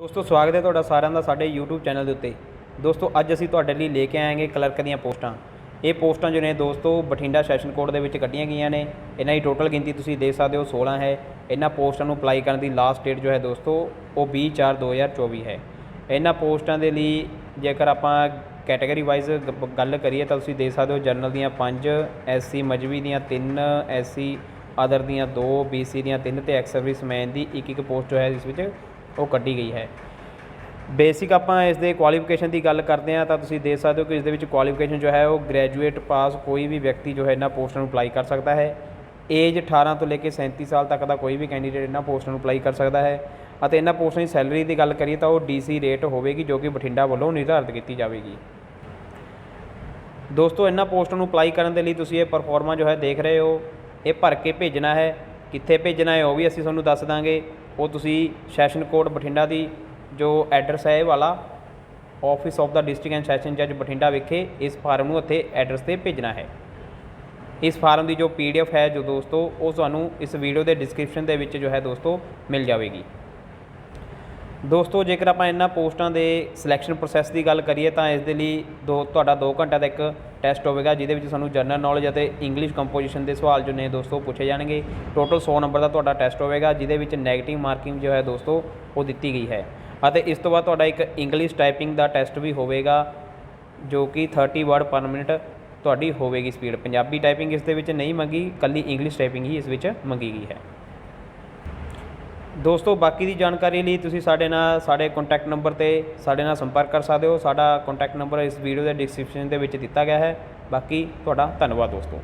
ਦੋਸਤੋ, ਸਵਾਗਤ ਹੈ ਤੁਹਾਡਾ ਸਾਰਿਆਂ ਦਾ ਸਾਡੇ YouTube ਚੈਨਲ ਦੇ ਉੱਤੇ। ਦੋਸਤੋ, ਅੱਜ ਅਸੀਂ ਤੁਹਾਡੇ ਲਈ ਲੈ ਕੇ ਆਏਗੇ ਕਲਰਕ ਦੀਆਂ ਪੋਸਟਾਂ। ਇਹ ਪੋਸਟਾਂ ਜੋ ਨੇ ਦੋਸਤੋ, ਬਠਿੰਡਾ ਸੈਸ਼ਨ ਕੋਰਟ ਦੇ ਵਿੱਚ ਕੱਢੀਆਂ ਗਈਆਂ ਨੇ। ਇਹਨਾਂ ਦੀ ਟੋਟਲ ਗਿਣਤੀ ਤੁਸੀਂ ਦੇਖ ਸਕਦੇ ਹੋ 16 ਹੈ। ਇਹਨਾਂ ਪੋਸਟਾਂ ਨੂੰ ਅਪਲਾਈ ਕਰਨ ਦੀ ਲਾਸਟ ਡੇਟ ਜੋ ਹੈ ਦੋਸਤੋ, ਉਹ 20/4/2024 ਹੈ। ਇਹਨਾਂ ਪੋਸਟਾਂ ਦੇ ਲਈ ਜੇਕਰ ਆਪਾਂ ਕੈਟਾਗਰੀ ਵਾਈਜ਼ ਗੱਲ ਕਰੀਏ ਤਾਂ ਤੁਸੀਂ ਦੇਖ ਸਕਦੇ ਹੋ ਜਨਰਲ ਦੀਆਂ 5 ਐਸਸੀ ਮਜਬੀ ਦੀਆਂ 3 ਐਸਸੀ ਅਦਰ ਦੀਆਂ 2 ਬੀਸੀ ਦੀਆਂ 3 ਤੇ ਐਕਸ ਸਰਵਿਸਮੈਨ ਦੀ ਇੱਕ ਇੱਕ ਪੋਸਟ ਜੋ ਹੈ ਇਸ ਵਿੱਚ ਉਹ ਕੱਢੀ ਗਈ ਹੈ। ਬੇਸਿਕ ਆਪਾਂ ਇਸ ਦੇ ਕੁਆਲੀਫਿਕੇਸ਼ਨ ਦੀ ਗੱਲ ਕਰਦੇ ਹਾਂ ਤਾਂ ਤੁਸੀਂ ਦੇਖ ਸਕਦੇ ਹੋ ਕਿ ਇਸ ਦੇ ਵਿੱਚ ਕੁਆਲੀਫਿਕੇਸ਼ਨ ਜੋ ਹੈ ਉਹ ਗ੍ਰੈਜੂਏਟ ਪਾਸ ਕੋਈ ਵੀ ਵਿਅਕਤੀ ਜੋ ਹੈ ਇਹਨਾਂ ਪੋਸਟਾਂ ਨੂੰ ਅਪਲਾਈ ਕਰ ਸਕਦਾ ਹੈ। ਏਜ 18 ਤੋਂ ਲੈ ਕੇ 37 ਸਾਲ ਤੱਕ ਦਾ ਕੋਈ ਵੀ ਕੈਂਡੀਡੇਟ ਇਹਨਾਂ ਪੋਸਟਾਂ ਨੂੰ ਅਪਲਾਈ ਕਰ ਸਕਦਾ ਹੈ ਅਤੇ ਇਹਨਾਂ ਪੋਸਟਾਂ ਦੀ ਸੈਲਰੀ ਦੀ ਗੱਲ ਕਰੀਏ ਤਾਂ ਉਹ ਡੀਸੀ ਰੇਟ ਹੋਵੇਗੀ ਜੋ ਕਿ ਬਠਿੰਡਾ ਵੱਲੋਂ ਨਿਰਧਾਰਿਤ ਕੀਤੀ ਜਾਵੇਗੀ। ਦੋਸਤੋ, ਇਹਨਾਂ ਪੋਸਟਾਂ ਨੂੰ ਅਪਲਾਈ ਕਰਨ ਦੇ ਲਈ ਤੁਸੀਂ ਇਹ ਪਰਫਾਰਮਾ ਜੋ ਹੈ ਦੇਖ ਰਹੇ ਹੋ, ਇਹ ਭਰ ਕੇ ਭੇਜਣਾ ਹੈ। ਕਿੱਥੇ ਭੇਜਣਾ ਹੈ ਉਹ ਵੀ ਅਸੀਂ ਤੁਹਾਨੂੰ ਦੱਸ ਦਾਂਗੇ। ਉਹ ਤੁਸੀਂ ਸੈਸ਼ਨ ਕੋਰਟ ਬਠਿੰਡਾ ਦੀ ਜੋ ਐਡਰੈਸ ਹੈ ਇਹ ਵਾਲਾ ਆਫਿਸ ਆਫ ਦਾ ਡਿਸਟ੍ਰਿਕਟ ਐਂਡ ਸੈਸ਼ਨ ਜੱਜ ਬਠਿੰਡਾ ਵਿਖੇ ਇਸ ਫਾਰਮ ਨੂੰ ਉੱਥੇ ਐਡਰੈਸ ਤੇ ਭੇਜਣਾ ਹੈ। ਇਸ ਫਾਰਮ ਦੀ ਜੋ ਪੀਡੀਐਫ ਹੈ ਜੋ ਦੋਸਤੋ, ਉਹ ਤੁਹਾਨੂੰ ਇਸ ਵੀਡੀਓ ਦੇ ਡਿਸਕ੍ਰਿਪਸ਼ਨ ਦੇ ਵਿੱਚ ਜੋ ਹੈ ਦੋਸਤੋ ਮਿਲ ਜਾਵੇਗੀ। ਦੋਸਤੋ, ਜੇਕਰ ਆਪਾਂ ਇਹਨਾਂ ਪੋਸਟਾਂ ਦੇ ਸਿਲੈਕਸ਼ਨ ਪ੍ਰੋਸੈਸ ਦੀ ਗੱਲ ਕਰੀਏ, ਤਾਂ ਇਸ ਦੇ ਲਈ ਦੋ, ਤੁਹਾਡਾ 2 ਘੰਟੇ ਦਾ ਇੱਕ ਟੈਸਟ ਹੋਵੇਗਾ, ਜਿਹਦੇ ਵਿੱਚ ਸਾਨੂੰ ਜਨਰਲ ਨੌਲੇਜ ਅਤੇ ਇੰਗਲਿਸ਼ ਕੰਪੋਜੀਸ਼ਨ ਦੇ ਸਵਾਲ ਜੋ ਨੇ ਦੋਸਤੋ, ਪੁੱਛੇ ਜਾਣਗੇ। ਟੋਟਲ 100 ਨੰਬਰ ਦਾ ਤੁਹਾਡਾ ਟੈਸਟ ਹੋਵੇਗਾ, ਜਿਹਦੇ ਵਿੱਚ ਨੈਗੇਟਿਵ ਮਾਰਕਿੰਗ ਜੋ ਹੈ ਦੋਸਤੋ, ਉਹ ਦਿੱਤੀ ਗਈ ਹੈ। ਅਤੇ ਇਸ ਤੋਂ ਬਾਅਦ ਤੁਹਾਡਾ ਇੱਕ ਇੰਗਲਿਸ਼ ਟਾਈਪਿੰਗ ਦਾ ਟੈਸਟ ਵੀ ਹੋਵੇਗਾ, ਜੋ ਕਿ 30 ਵਰਡ ਪਰ ਮਿੰਟ ਤੁਹਾਡੀ ਹੋਵੇਗੀ ਸਪੀਡ ਪੰਜਾਬੀ ਟਾਈਪਿੰਗ ਇਸ ਦੇ ਵਿੱਚ ਨਹੀਂ ਮੰਗੀ, ਕੱਲੀ ਇੰਗਲਿਸ਼ ਟਾਈਪਿੰਗ ਹੀ ਇਸ ਵਿੱਚ ਮੰਗੀ ਗਈ ਹੈ। ਦੋਸਤੋ, ਬਾਕੀ ਦੀ ਜਾਣਕਾਰੀ ਲਈ ਤੁਸੀਂ ਸਾਡੇ ਨਾਲ, ਸਾਡੇ ਕੰਟੈਕਟ ਨੰਬਰ ਤੇ ਸਾਡੇ ਨਾਲ ਸੰਪਰਕ ਕਰ ਸਕਦੇ ਹੋ। ਸਾਡਾ ਕੰਟੈਕਟ ਨੰਬਰ ਇਸ ਵੀਡੀਓ ਦੇ ਡਿਸਕ੍ਰਿਪਸ਼ਨ ਦੇ ਵਿੱਚ ਦਿੱਤਾ ਗਿਆ ਹੈ। ਬਾਕੀ ਤੁਹਾਡਾ ਧੰਨਵਾਦ ਦੋਸਤੋ।